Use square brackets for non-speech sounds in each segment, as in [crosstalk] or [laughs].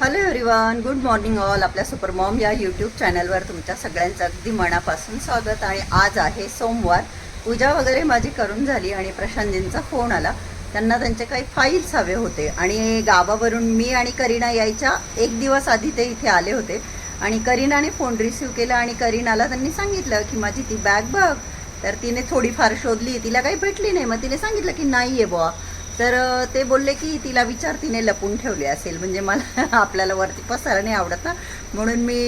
Hello everyone good morning all आपल्या super mom या YouTube चॅनलवर तुमच्या सगळ्यांचं अगदी मनापासून स्वागत आणि आज आहे सोमवार. पूजा वगैरे माझी करून झाली आणि प्रशांतजींचा फोन आला. त्यांना त्यांचे काही फाईल्स हवे होते आणि गावावरून मी आणि करीना यायच्या एक दिवस आधी ते इथे आले होते. आणि करीनाने फोन रिसीव केला आणि करीनाला त्यांनी सांगितलं की माझी ती बॅग बघ. तर तिने थोडीफार शोधली. तिला काही भेटली नाही. मग तिने सांगितलं की नाही आहे बुवा. तर ते बोलले की तिला विचार तिने लपून ठेवले असेल. म्हणजे मला [laughs] आपल्याला वरती पसारा नाही आवडत ना. म्हणून मी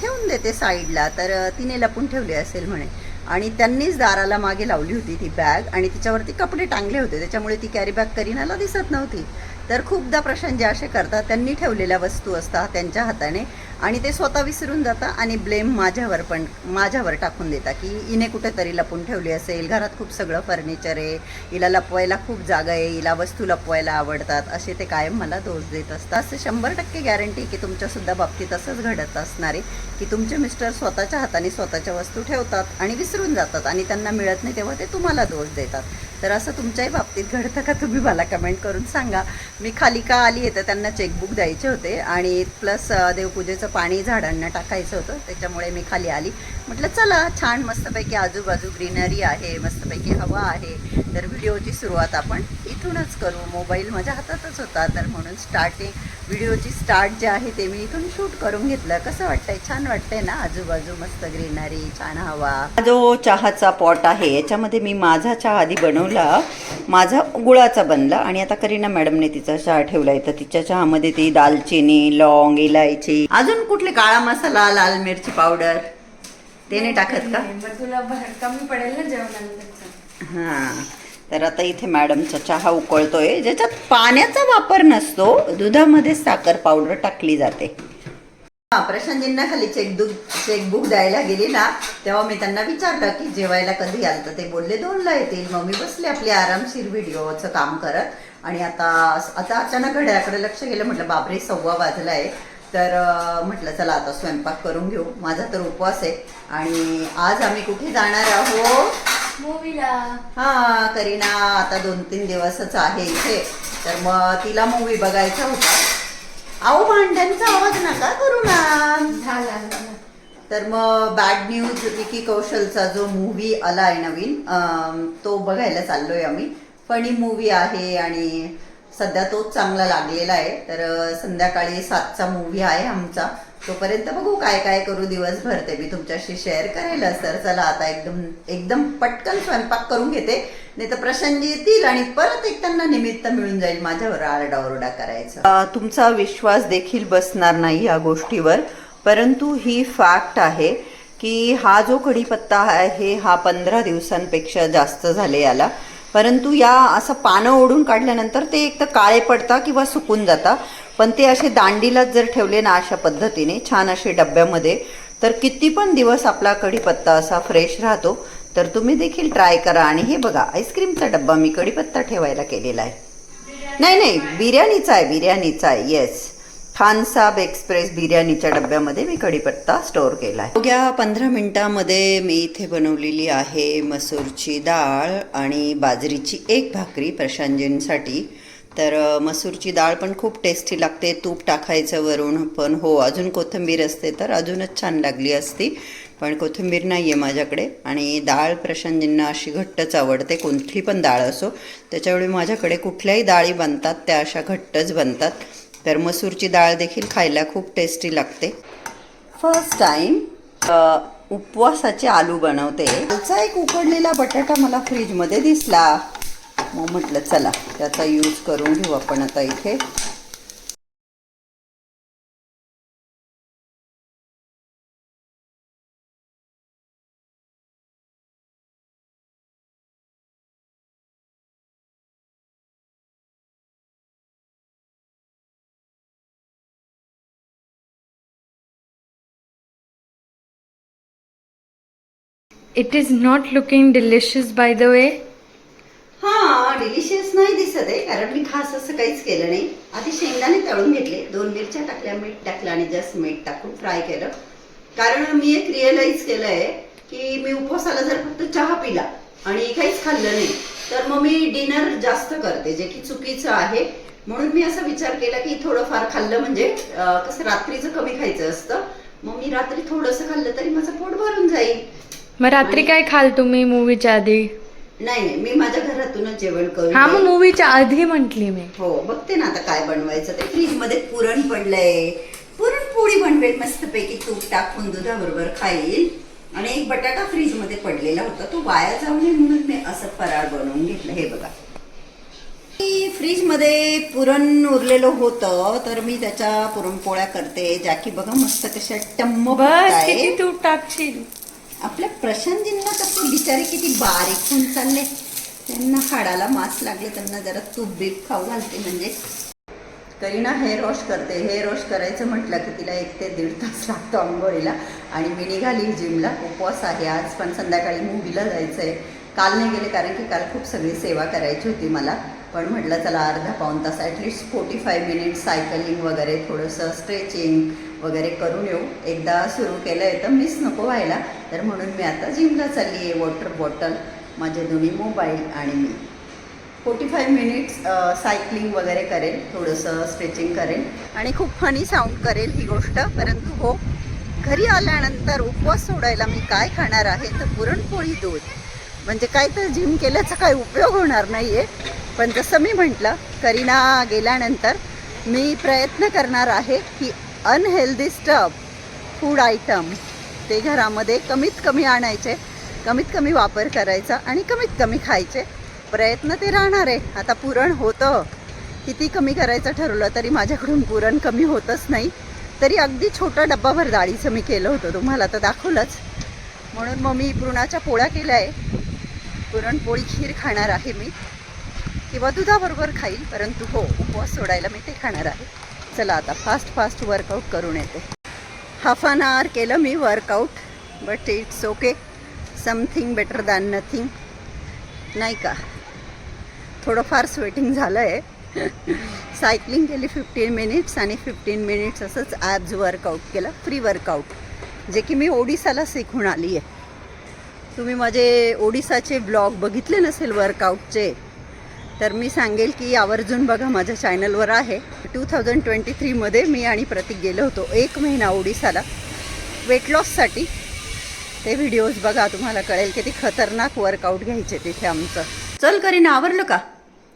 ठेवून देते साईडला. तर तिने लपून ठेवले असेल म्हणे. आणि त्यांनीच दाराला मागे लावली होती ती बॅग. आणि तिच्यावरती कपडे टांगले होते. त्याच्यामुळे ती कॅरी बॅग करीनाला दिसत नव्हती. तर खूपदा प्रशांत जे असे करतात त्यांनी ठेवलेल्या वस्तू असतात त्यांच्या हाताने आणि ते स्वतः विसरून जातात आणि ब्लेम माझ्यावर पण माझ्यावर टाकून देतात की हिने कुठेतरी लपून ठेवली असेल घरात खूप सगळं फर्निचर आहे हिला लपवायला खूप जागा आहे हिला वस्तू लपवायला आवडतात असे ते कायम मला दोष देत असतात. असं शंभर टक्के गॅरंटी की तुमच्यासुद्धा बाबतीत असंच घडत असणार आहे की तुमचे मिस्टर स्वतःच्या हाताने स्वतःच्या वस्तू ठेवतात आणि विसरून जातात आणि त्यांना मिळत नाही तेव्हा ते तुम्हाला दोष देतात. तर असं तुमच्याही बाबतीत घडतं का? तुम्ही मला कमेंट करून सांगा. मी खाली का आली आहे तर त्यांना चेकबुक द्यायचे होते आणि प्लस देवपूजेचं पाणी झाडांना टाकायचं होतं. त्याच्यामुळे मी खाली आली. म्हटलं चला छान मस्तपैकी आजूबाजू ग्रीनरी आहे मस्तपैकी हवा आहे. तर व्हिडिओची सुरुवात आपण इथूनच करू. मोबाईल माझ्या हातातच होता तर म्हणून स्टार्टिंग व्हिडिओची स्टार्ट जे आहे ते मी इथून शूट करून घेतलं. कसं वाटतंय? छान वाटतंय ना? आजूबाजू मस्त ग्रीनरी छान हवा. जो चहाचा पॉट आहे याच्यामध्ये मी माझा चहा आधी बनवला. माझा गुळाचा बनला आणि आता करीना मॅडमने तिचा चहा ठेवलाय तर तिच्या चहामध्ये ती दालचिनी लॉंग इलायची अजून कुठले काळा मसाला लाल मिरची पावडर ते नाही टाकत का? तुला कमी पडेल ना जेवणानंतरचं हां. तर आता इथे मॅडमचा चहा उकळतोय. ज्याच्यात पाण्याचा वापर नसतो दुधामध्ये साखर पावडर टाकली जाते. हा प्रशांतजींना खाली चेकबुक चेकबुक द्यायला गेली ना तेव्हा मी त्यांना विचारलं की जेवायला कधी याल तर ते बोलले दोनला येतील. मग मी बसले आपली आरामशीर व्हिडिओचं काम करत. आणि आता आता अचानक घड्याकडे लक्ष गेलं म्हटलं बापरे सव्वा वाजला आहे तर म्हटलं चला आता स्वयंपाक करून घेऊ. माझा तर उपवास आहे. आणि आज आम्ही कुठे जाणार आहोत? मूवीला हा करीना आता दोन तीन दिवसच आहे इथे. तर मग तिला मूवी बघायचा होता. अहो भांड्यांचा आवाज नका करू ना. तर मग बॅड न्यूज विकी कौशलचा जो मूवी आला आहे नवीन तो बघायला चाललोय आम्ही. फनी मूवी आहे आणि सध्या तोच चांगला लागलेला आहे. तर संध्याकाळी सातचा मूवी आहे आमचा. तोपर्यंत बघू काय काय करू दिवसभर ते. मी तुमच्याशी शेअर करेल तर चला आता एकदम एकदम पटकन स्वयंपाक करून घेते. नाही तर प्रसंगी येतील आणि परत एक त्यांना निमित्त मिळून जाईल माझ्यावर आरडाओरडा करायचा. तुमचा विश्वास देखील बसणार नाही या गोष्टीवर. परंतु ही फॅक्ट आहे की हा जो कढीपत्ता आहे हा पंधरा दिवसांपेक्षा जास्त झाले याला. परंतु या असं पानं ओढून काढल्यानंतर ते एक तर काळे पडतात किंवा सुकून जाता पण ते असे दांडीलाच जर ठेवले ना अशा पद्धतीने छान असे डब्यामध्ये तर किती पण दिवस आपला कढीपत्ता असा फ्रेश राहतो तर तुम्ही देखील ट्राय करा. आणि हे बघा आईस्क्रीमचा डब्बा मी कढीपत्ता ठेवायला केलेला आहे. नाही नाही बिर्याणीचा आहे बिर्याणीचा आहे येस खानसाब एक्सप्रेस बिर्याणीच्या डब्यामध्ये मी कढीपत्ता स्टोअर केला आहे. अवघ्या पंधरा मिनिटामध्ये मी इथे बनवलेली आहे मसूरची डाळ आणि बाजरीची एक भाकरी प्रशांतजींसाठी तर मसूरची डाळ पण खूप टेस्टी लागते तूप टाकायचं वरून पण. हो अजून कोथिंबीर असते तर अजूनच छान लागली असती पण कोथिंबीर नाही आहे माझ्याकडे. आणि डाळ प्रशांतजींना अशी घट्टच आवडते कोणती पण डाळ असो. त्याच्यामुळे माझ्याकडे कुठल्याही डाळी बनतात त्या अशा घट्टच बनतात. तर मसूरची डाळ देखील खायला खूप टेस्टी लागते. फर्स्ट टाइम उपवासाचे आलू बनवते. त्याचा एक उकडलेला बटाटा मला फ्रीजमध्ये दिसला. मग म्हटलं चला त्याचा यूज करून घेऊ आपण आता इथे. It is not looking delicious by the way हा डिलिशियस नाही दिसत आहे कारण मी खास असं काहीच केलं नाही. आधी शेंगदाणे तळून घेतले दोन मिरच्या टाकल्या मीठ टाकलं आणि जस्ट मीठ टाकून फ्राय केलं. कारण मी एक रिअलाइज केलं आहे की मी उपवासाला जर फक्त चहा पिला आणि काहीच खाल्लं नाही तर मग मी डिनर जास्त करते जे की चुकीचं आहे. म्हणून मी असा विचार केला की थोडंफार खाल्लं म्हणजे कसं रात्रीचं कमी खायचं असतं. मग मी रात्री थोडंसं खाल्लं तरी माझं पोट भरून जाईल. मग रात्री काय खाल तुम्ही मूवीच्या आधी? नाही नाही मी माझ्या घरातूनच जेवण करून हा मग. मूवीच्या आधी म्हंटली मी. हो बघते ना आता काय बनवायचं. ते फ्रीजमध्ये पुरण पडलंय. पुरणपोळी बनवेल मस्तपैकी तूप टाकून दुधाबरोबर खाईल. आणि एक बटाटा फ्रीजमध्ये पडलेला होता तो वाया जाऊ नये म्हणून मी असं फराळ बनवून घेतलं. हे बघा. फ्रीजमध्ये पुरण उरलेलं होतं तर मी त्याच्या पुरणपोळ्या करते. ज्या की बघा मस्त कशा टम्म बस फुगतायत. किती तू टाकशील? आपल्या प्रशांतजींना तर बिचारे किती बारीक होऊन चालले. त्यांना हाडाला मास लागले त्यांना जरा तूप बीप खाऊ घालते म्हणजे. करीना हेअर वॉश करते हेअर वॉश करायचं म्हटलं की तिला एक ते दीड तास लागतो आंघोळीला. आणि मी निघाली जिमला उपवास आहे आज पण संध्याकाळी मूवीला जायचं आहे काल नाही गेले कारण की काल खूप सगळी सेवा करायची होती मला. पण म्हटलं चला अर्धा पाऊण तास at least forty five minute cycling वगैरे थोडंसं स्ट्रेचिंग वगैरे करून येऊ. एकदा सुरू केलं आहे तर मिस नको व्हायला. तर म्हणून मी आता जिमला चालली आहे वॉटर बॉटल माझे दोन्ही मोबाईल आणि मी. फोर्टी फाय मिनिट्स सायकलिंग वगैरे करेल थोडंसं स्ट्रेचिंग करेल आणि खूप फनी साऊंड करेल ही गोष्ट. परंतु हो घरी आल्यानंतर उपवास सोडायला मी काय खाणार आहे तर पुरणपोळी दूध. म्हणजे काय तर जिम केल्याचा काही उपयोग होणार नाही आहे पण जसं मी म्हटलं करीना गेल्यानंतर मी प्रयत्न करणार आहे की अनहेल्दी स्टफ फूड आयटम ते घरामध्ये कमीत कमी आणायचे कमीत कमी वापर करायचा आणि कमीत कमी खायचे. प्रयत्न ते राहणार आहे. आता पुरण होतं. किती कमी करायचं ठरवलं तरी माझ्याकडून पुरण कमी होतच नाही. तरी अगदी छोटा डब्बाभर डाळीचं मी केलं होतं. तुम्हाला तर दाखवलंच. म्हणून मग मी पुरणाच्या पोळ्या केल्या आहे. पुरणपोळी खीर खाणार आहे मी. किंवा दुधाबरोबर खाईल परंतु हो उपवास सोडायला मी ते खाणार आहे. चला आता फास्ट फास्ट वर्कआउट करून येते. हाफ अन आवर केलं मी workout but it's okay something better than nothing नाही का? थोडंफार स्वेटिंग झालं आहे सायकलिंग केली फिफ्टीन मिनिट्स आणि फिफ्टीन मिनिट्स असंच ॲब्ज वर्कआउट केलं. फ्री वर्कआउट जे की मी ओडिसाला शिकून आली आहे तुम्ही माझे ओडिसाचे ब्लॉग बघितले नसेल वर्कआउटचे तर मी सांगेल की आवर्जून बघा माझ्या चॅनलवर आहे. टू थाउजंड ट्वेंटी थ्रीमध्ये मी आणि प्रतीक गेलो होतो. एक महिना ओडिसाला. वेट लॉससाठी ते व्हिडिओज बघा तुम्हाला कळेल किती खतरनाक वर्कआउट घ्यायचे तिथे आमचं. चल करीन आवरलं का?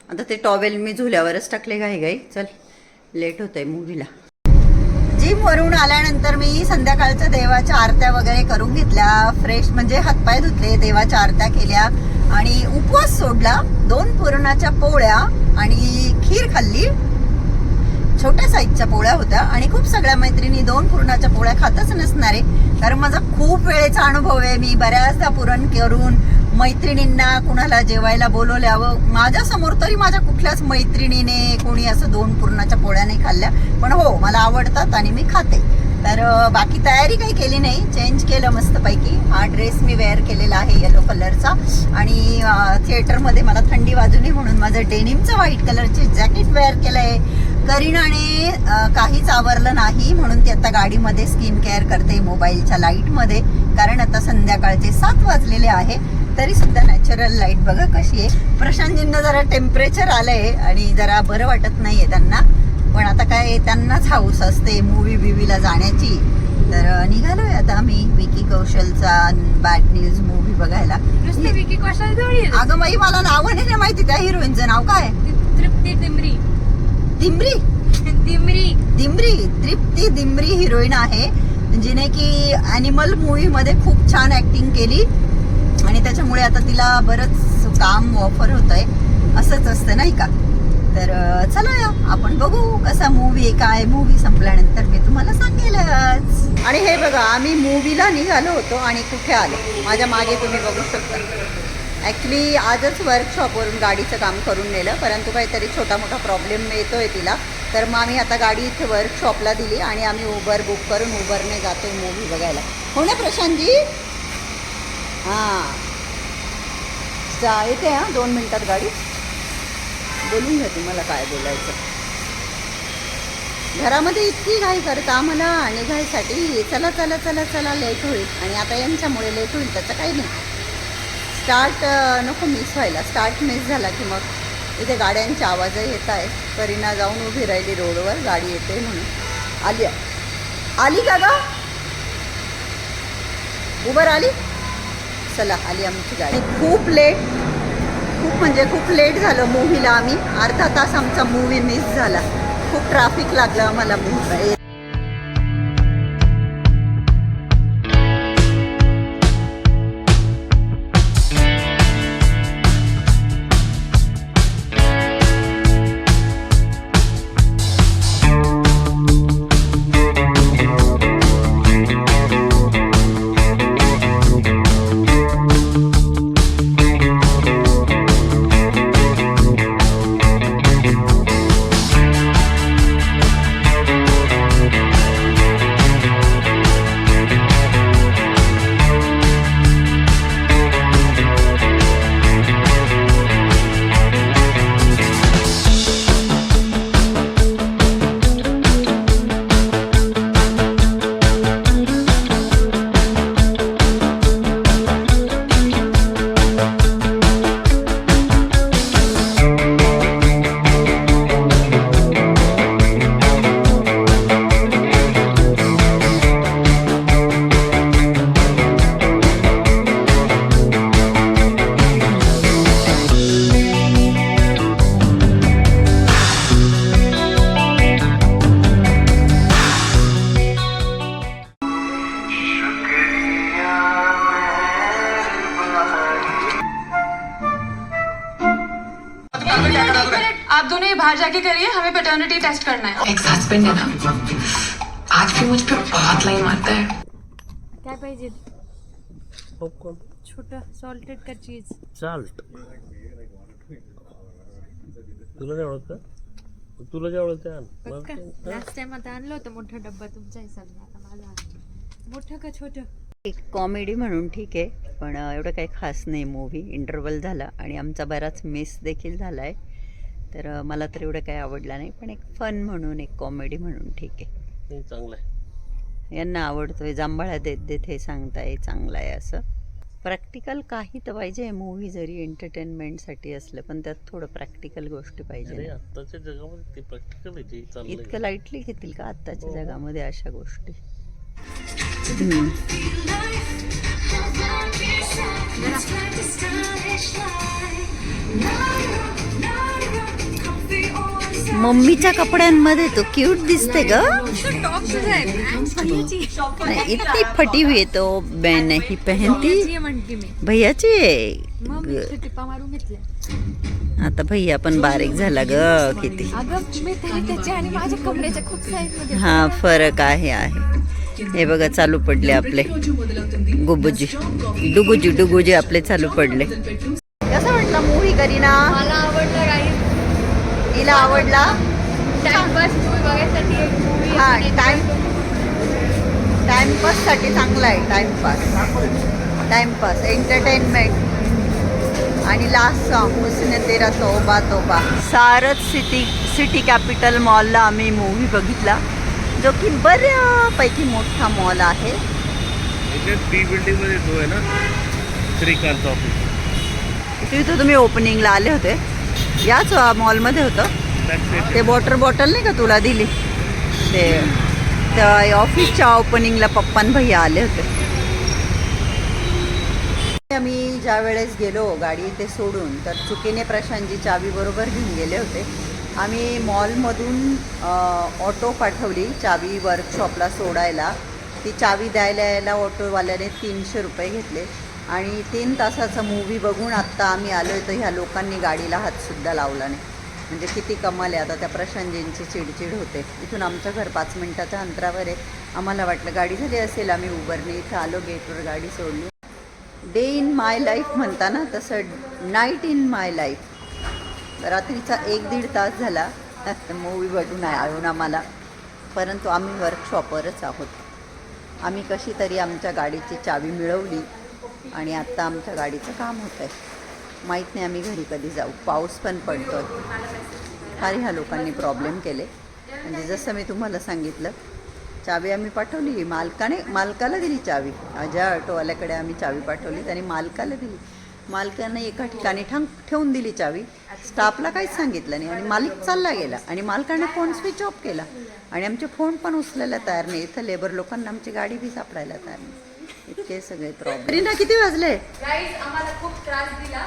आता ते टॉवेल मी झुल्यावरच टाकले घाई घाई. चल लेट होतंय मूवीला जिमवरून आल्यानंतर मी संध्याकाळच्या देवाच्या आरत्या वगैरे करून घेतल्या. फ्रेश म्हणजे हातपाय धुतले देवाच्या आरत्या केल्या. आणि उपवास सोडला दोन पुरणाच्या पोळ्या आणि खीर खाल्ली. छोट्या साईजच्या पोळ्या होत्या आणि खूप सगळ्या मैत्रिणी दोन पुरणाच्या पोळ्या खातच नसणारे. कारण माझा खूप वेळेचा अनुभव आहे मी बऱ्याचदा पुरण करून मैत्रिणींना कुणाला जेवायला बोलवल्यावं माझ्यासमोर तरी माझ्या कुठल्याच मैत्रिणीने कोणी असं दोन पुरणाच्या पोळ्या नाही खाल्ल्या. पण हो मला आवडतात आणि मी खाते. तर बाकी तयारी काही केली नाही. चेंज केलं मस्तपैकी. हा ड्रेस मी वेअर केलेला आहे येलो कलरचा आणि थिएटरमध्ये मला थंडी वाजू नये म्हणून माझं डेनिमचं व्हाईट कलरचे जॅकेट वेअर केलं आहे करीनाने काहीच आवरलं नाही म्हणून ती आता गाडीमध्ये स्किन केअर करते मोबाईलच्या लाईटमध्ये कारण आता संध्याकाळचे सात वाजलेले आहे. तरी सुद्धा नॅचरल लाइट बघा कशी आहे. प्रशांतजींना जरा टेम्परेचर आलंय आणि जरा बरं वाटत नाहीये त्यांना. पण आता काय त्यांनाच हाऊस असते मूवी बिवीला जाण्याची. तर अं, निघालोय आता आम्ही. विकी कौशलचा बॅड न्यूज मूवी बघायला. विकी कशाला अगं बाई मला नाव नाही माहिती. त्या हिरोईनचं नाव काय? तृप्ती दिमरी. दिमरी? [laughs] दिमरी. दिमरी. तृप्ती दिमरी हिरोईन आहे. जिने की अॅनिमल मूवीमध्ये खूप छान ऍक्टिंग केली. आणि त्याच्यामुळे आता तिला बरंच काम ऑफर होत आहे असंच असतं नाही का? तर चला आपण बघू कसा मूवी आहे काय मूवी संपल्यानंतर मी तुम्हाला सांगेलच. आणि हे बघा आम्ही मूवीला निघालो होतो आणि कुठे आलो? माझ्या मागे तुम्ही बघू शकता. ॲक्च्युली आजच वर्कशॉपवरून गाडीचं काम करून नेलं परंतु काहीतरी छोटा मोठा प्रॉब्लेम येतोय तिला. तर मग आम्ही आता गाडी इथे वर्कशॉपला दिली आणि आम्ही उबर बुक करून उबरने जातो मूवी बघायला. हो ना प्रशांतजी? हां. चा येते हां दोन मिनटात गाडी. बोलून घ्या तुम्हाला काय बोलायचं. घरामध्ये इतकी घाई करता आम्हाला आणि घाईसाठी. चला चला चला चला लेट होईल. आणि आता यांच्यामुळे लेट होईल त्याचं काही नाही. स्टार्ट नको मिस व्हायला. स्टार्ट मिस झाला की मग इथे गाड्यांचे आवाजही येत आहे. करीना जाऊन उभी राहिली रोडवर. गाडी येते म्हणून. आली आली का ग? उबर आली चला आली आमची गाडी. खूप लेट खूप म्हणजे खूप लेट झालं मूवीला आम्ही. अर्धा तास आमचा मूव्ही मिस झाला. खूप ट्रॅफिक लागलं आम्हाला मूव्ही हस्बैंड है ना आज भी मुझ पे बहुत लाइन मारता है काय पाहिजे? पॉपकॉर्न छोटं सॉल्टेड का चीज चाल्ट तुला नाही आवडत का? तुला जे आवडत लास्ट टाइम आता आणलं होतं मोठा डब्बा तुमच्या हिसाबने. आता माझा. मोठं का छोटं? एक कॉमेडी म्हणून ठीक आहे पण एवढं काही खास नाही मूवी इंटरवल झाला आणि आमचा बराच मिस देखील झाला आहे तर मला तर एवढं काही आवडला नाही. पण एक फन म्हणून एक कॉमेडी म्हणून ठीक आहे. चांगलं आहे. यांना आवडतोय. जांभळा देत देत हे सांगताय चांगलं आहे असं. प्रॅक्टिकल काही तर पाहिजे. मूवी जरी एंटरटेनमेंटसाठी असलं पण त्यात थोडं प्रॅक्टिकल गोष्टी पाहिजे. आत्ताच्या जगामध्ये ते प्रॅक्टिकल इतकं लाईटली घेतील का आत्ताच्या हो. जगामध्ये अशा गोष्टी. मम्मीच्या कपड्यांमध्ये तो क्यूट दिसते ग. इतनी फटी हुई है तो मैं. नहीं पहनती भैयाची आता भैया पण बारीक झाला ग किती. हा फरक आहे आहे. हे बघा चालू पडले आपले. गुबुजी. डुगुजी डुगुजी आपले चालू पडले. कसं म्हटलं मूवी करीना? मला आवडलं. तिला आवडला. टाइमपास मूवी बघायसाठी एक मूवी हा टाइम टाइमपाससाठी चांगला आहे टाइमपास टाइमपास एंटरटेनमेंट आणि लास्ट सॉन्ग उसने तेरा तोबा तोबा. सारथ सिटी सिटी कॅपिटल मॉलला आम्ही मूवी बघितला जो की बऱ्यापैकी मोठा मॉल आहे. याच्यात बी बिल्डिंगमध्ये तो आहे ना श्रीकांत ऑफिस तिथं तुम्ही ओपनिंगला आले होते. याच मॉलमध्ये होतं. ते वॉटर बॉटल नाही का तुला दिली? ते त्या ऑफिसच्या ओपनिंगला पप्पान भैया आले होते. आम्ही ज्या वेळेस गेलो गाडी इथे सोडून तर चुकीने प्रशांतजी चावी बरोबर घेऊन गेले होते. आम्ही मॉलमधून ऑटो पाठवली चावी वर्कशॉपला सोडायला. ती चावी द्यायला यायला ऑटोवाल्याने तीनशे रुपये घेतले. आणि तीन तासाचा मूव्ही बघून आत्ता आम्ही आलो आहे तर ह्या लोकांनी गाडीला हातसुद्धा लावला नाही. म्हणजे किती कमाल आहे. आता त्या प्रशांतजींची चिडचिड होते. इथून आमचं घर पाच मिनटाच्या अंतरावर आहे. आम्हाला वाटलं गाडी झाली असेल आम्ही उबरने इथं आलो गेटवर गाडी सोडली. डे इन माय लाईफ म्हणता ना तसं नाईट इन माय लाईफ रात्रीचा एक दीड तास झाला. मूवी बघून आळून आम्हाला. परंतु आम्ही वर्कशॉपवरच आहोत. आम्ही कशी तरी आमच्या गाडीची चावी मिळवली. आणि आत्ता आमच्या गाडीचं काम होतं आहे. माहीत नाही आम्ही घरी कधी जाऊ. पाऊस पण पडतो आहे फार ह्या लोकांनी प्रॉब्लेम केले. म्हणजे जसं मी तुम्हाला सांगितलं चावी आम्ही पाठवली. मालकाने मालकाला दिली चावी. ज्या ऑटोवाल्याकडे आम्ही चावी पाठवली. त्याने मालकाला दिली. मालकानं एका ठिकाणी ठांग ठेवून दिली चावी. स्टाफला काहीच सांगितलं नाही. आणि मालिक चालला गेला. आणि मालकाने फोन स्विच ऑफ केला. आणि आमचे फोन पण उचलायला तयार नाही. इथं लेबर लोकांना आमची गाडी बी सापडायला तयार नाही. इतके सगळे प्रॉब्लेम रीना किती वाजले? गाईज आम्हाला खूप त्रास दिला.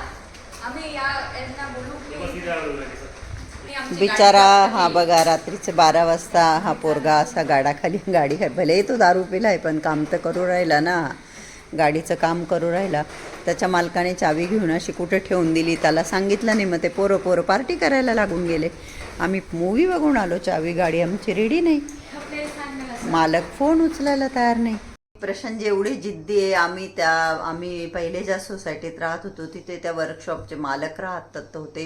आम्ही या यांना बोलू की आणि आमची बिचारा हा बघा रात्रीचे बारा वाजता हा पोरगा असा गाडाखाली गाडी खाली भले तो दारू पिलाय पण काम तर करू राहिला ना. गाडीचं काम करू राहिला. त्याच्या मालकाने चावी घेऊन अशी कुठे ठेवून दिली त्याला सांगितलं नाही. मग ते पोरं पोरं पार्टी करायला लागून गेले. आम्ही मूवी बघून आलो चावी गाडी आमची रेडी नाही. मालक फोन उचलायला तयार नाही. प्रशांत एवढी जिद्दी आहे आम्ही त्या आम्ही पहिले ज्या सोसायटीत राहत होतो तिथे त्या वर्कशॉपचे मालक राहतात होते.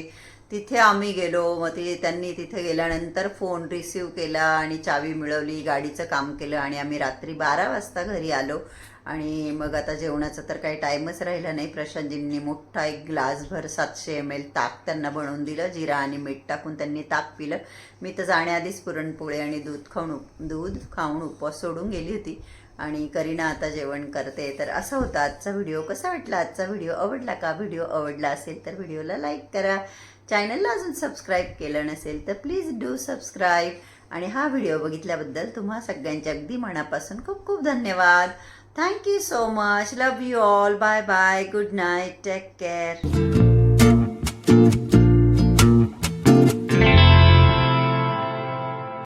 तिथे आम्ही गेलो मग ते त्यांनी तिथे गेल्यानंतर फोन रिसीव केला आणि चावी मिळवली गाडीचं काम केलं आणि आम्ही रात्री बारा वाजता घरी आलो. आणि मग आता जेवणाचा तर काही टाईमच राहिला नाही. प्रशांतजींनी मोठा एक ग्लासभर सातशे एम एल ताक त्यांना बनवून दिलं जिरा आणि मीठ टाकून त्यांनी ताक पिलं. मी तर जाण्याआधीच पुरणपोळी आणि दूध खाऊन दूध खाऊन उपवास सोडून गेली होती. आणि करीना आता जेवण करते. तर असा होता आजचा व्हिडिओ कसा वाटला आजचा व्हिडिओ आवडला का? व्हिडिओ आवडला असेल तर व्हिडिओला लाईक करा. चॅनलला अजून सबस्क्राईब केलं नसेल तर प्लीज डू सबस्क्राईब आणि हा व्हिडिओ बघितल्याबद्दल तुम्हा सगळ्यांच्या अगदी मनापासून खूप खूप धन्यवाद. Thank you so much love you all bye bye good night take care